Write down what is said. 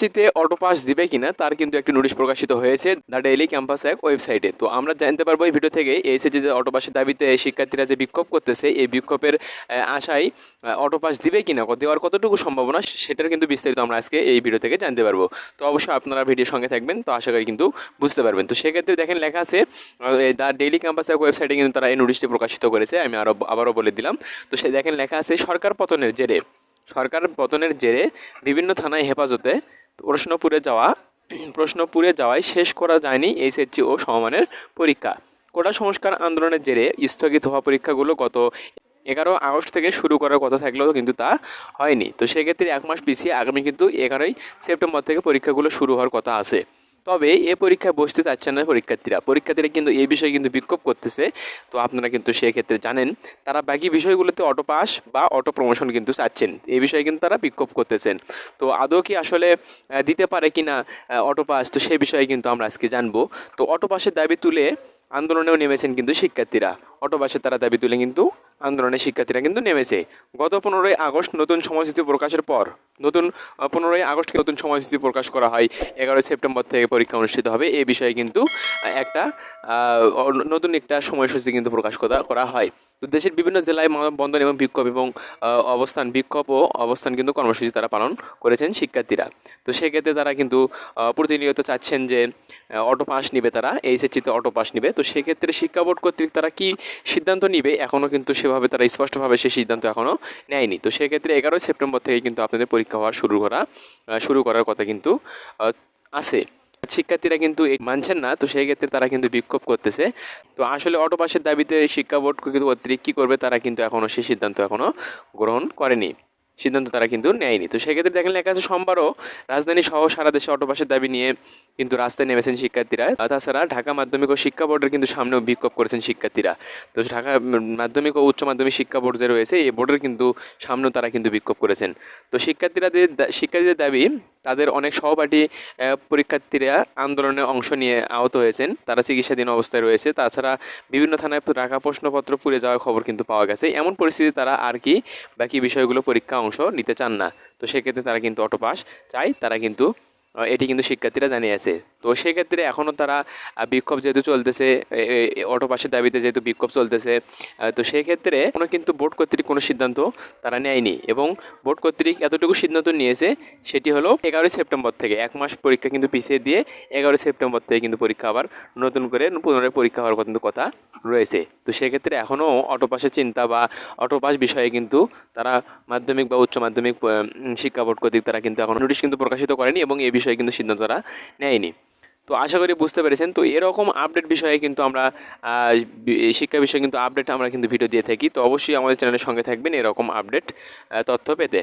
চিতে auto pass দিবে কিনা তার কিন্তু একটি নোটিশ প্রকাশিত হয়েছে দ্য ডেইলি ক্যাম্পাস এক ওয়েবসাইটে তো আমরা জানতে পারব এই ভিডিও থেকে যে অটো পাসের দাবিতে শিক্ষার্থীরা যে বিক্ষোভ করতেছে, এই বিক্ষোভের আশায় অটো পাস দিবে কিনা দেওয়ার কতটুকু সম্ভাবনা সেটার কিন্তু বিস্তারিত আমরা আজকে এই ভিডিও থেকে জানতে পারব। তো অবশ্যই আপনারা ভিডিওর সঙ্গে থাকবেন, তো আশা করি কিন্তু বুঝতে পারবেন। তো সেক্ষেত্রে দেখেন লেখা আছে দ্য ডেইলি ক্যাম্পাস এক ওয়েবসাইটে কিন্তু তারা এই নোটিশটি প্রকাশিত করেছে, আমি আরও আবারও বলে দিলাম। তো সে দেখেন লেখা আছে, সরকার পতনের জেরে, সরকার পতনের জেরে বিভিন্ন থানায় হেফাজতে প্রশ্নপুরে যাওয়া প্রশ্ন প্রশ্নপুরে যাওয়ায় শেষ করা যায়নি এইচএসসি ও সমমানের পরীক্ষা। কোটা সংস্কার আন্দোলনের জেরে স্থগিত হওয়া পরীক্ষাগুলো গত এগারো আগস্ট থেকে শুরু করার কথা থাকলেও কিন্তু তা হয়নি। তো সেক্ষেত্রে এক মাস পিছিয়ে আগামী কিন্তু এগারোই সেপ্টেম্বর থেকে পরীক্ষাগুলো শুরু হওয়ার কথা আছে। তবে এ পরীক্ষায় বসতে চাচ্ছেন না পরীক্ষার্থীরা। পরীক্ষার্থীরা কিন্তু এই বিষয়ে কিন্তু বিক্ষোভ করতেছে। তো আপনারা কিন্তু সেক্ষেত্রে জানেন, তারা বাকি বিষয়গুলোতে অটো পাস বা অটো প্রমোশন কিন্তু চাচ্ছেন। এই বিষয়ে কিন্তু তারা বিক্ষোভ করতেছেন। তো আদৌ কি আসলে দিতে পারে কি না অটো পাস, তো সেই বিষয়ে কিন্তু আমরা আজকে জানব। তো অটো পাসের দাবি তুলে আন্দোলনেও নেমেছেন কিন্তু শিক্ষার্থীরা। অটো পাসের তারা দাবি তুলে কিন্তু আন্দোলনে শিক্ষার্থীরা কিন্তু নেমেছে। গত পনেরোই আগস্ট নতুন সময়সূচি প্রকাশের পর নতুন পনেরোই আগস্ট নতুন সময়সূচি প্রকাশ করা হয়। এগারোই সেপ্টেম্বর থেকে পরীক্ষা অনুষ্ঠিত হবে। এই বিষয়ে কিন্তু একটা নতুন একটা সময়সূচি কিন্তু প্রকাশ করা হয়। তো দেশের বিভিন্ন জেলায় মানববন্ধন এবং বিক্ষোভ এবং অবস্থান, বিক্ষোভ ও অবস্থান কিন্তু কর্মসূচি তারা পালন করেছেন শিক্ষার্থীরা। তো সেক্ষেত্রে তারা কিন্তু প্রতিনিয়ত চাচ্ছেন যে অটো পাস নিবে তারা এইচএসসিতে অটো পাস নিবে। তো সেক্ষেত্রে শিক্ষা বোর্ড কর্তৃক তারা কি সিদ্ধান্ত নিবে এখনও কিন্তু সেভাবে তারা স্পষ্টভাবে সেই সিদ্ধান্ত এখনও নেয়নি। তো সেক্ষেত্রে এগারোই সেপ্টেম্বর থেকে কিন্তু আপনাদের পরীক্ষা হওয়া শুরু করা শুরু করার কথা কিন্তু আছে। শিক্ষার্থীরা কিন্তু মানছেন না, তো সেই ক্ষেত্রে তারা কিন্তু বিক্ষোভ করতেছে। তো আসলে অটো পাশের দাবিতে শিক্ষা বোর্ড কিন্তু অতিরিক্ত কী করবে, তারা কিন্তু এখনও সেই সিদ্ধান্ত এখনও গ্রহণ করেনি। সিদ্ধান্ত তারা কিন্তু নেয়নি। তো সেক্ষেত্রে দেখেন লেখা আছে, সোমবারও রাজধানী সহ সারা দেশে অটো পাসের দাবি নিয়ে কিন্তু রাস্তায় নেমেছেন শিক্ষার্থীরা। তাছাড়া ঢাকা মাধ্যমিক ও শিক্ষা বোর্ডের কিন্তু সামনেও বিক্ষোভ করেছেন শিক্ষার্থীরা। তো ঢাকা মাধ্যমিক ও উচ্চ মাধ্যমিক শিক্ষা বোর্ড যে রয়েছে, এই বোর্ডের কিন্তু সামনেও তারা কিন্তু বিক্ষোভ করেছেন। তো শিক্ষার্থীরা শিক্ষার্থীদের দাবি, তাদের অনেক সহপাঠী পরীক্ষার্থীরা আন্দোলনে অংশ নিয়ে আহত হয়েছেন। তারা চিকিৎসাধীন অবস্থায় রয়েছে। তাছাড়া বিভিন্ন থানায় রাখা প্রশ্নপত্র পুড়ে যাওয়ার খবর কিন্তু পাওয়া গেছে। এমন পরিস্থিতি তারা আর কি বাকি বিষয়গুলো পরীক্ষা অংশ নিতে চান না। তো সেক্ষেত্রে তারা কিন্তু অটোপাস চায় তারা কিন্তু এটি কিন্তু শিক্ষার্থীরা জানিয়েছে। তো সেক্ষেত্রে এখনও তারা বিক্ষোভ যেহেতু চলতেছে অটো পাসের দাবিতে যেহেতু বিক্ষোভ চলতেছে তো সেক্ষেত্রে কোনো কিন্তু বোর্ড কর্তৃক কোনো সিদ্ধান্ত তারা নেয়নি এবং বোর্ড কর্তৃক এতটুকু সিদ্ধান্ত নিয়েছে, সেটি হলো এগারোই সেপ্টেম্বর থেকে, এক মাস পরীক্ষা কিন্তু পিছিয়ে দিয়ে এগারোই সেপ্টেম্বর থেকে কিন্তু পরীক্ষা আবার নতুন করে পুনরায় পরীক্ষা হওয়ার কিন্তু কথা রয়েছে। তো সেক্ষেত্রে এখনও অটো পাসের চিন্তা বা অটো পাস বিষয়ে কিন্তু তারা মাধ্যমিক বা উচ্চ মাধ্যমিক শিক্ষা বোর্ড কর্তৃক তারা কিন্তু এখন নোটিশ কিন্তু প্রকাশিত করেনি এবং এই বিষয়ে কিন্তু সিদ্ধান্ত তারা নেয়নি। তো আশা করি বুঝতে পেরেছেন। তো এরকম আপডেট বিষয়ে কিন্তু আমরা শিক্ষা বিষয়ে কিন্তু আপডেট আমরা কিন্তু ভিডিও দিয়ে থাকি। তো অবশ্যই আমাদের চ্যানেলের সঙ্গে থাকবেন এরকম আপডেট তথ্য পেতে।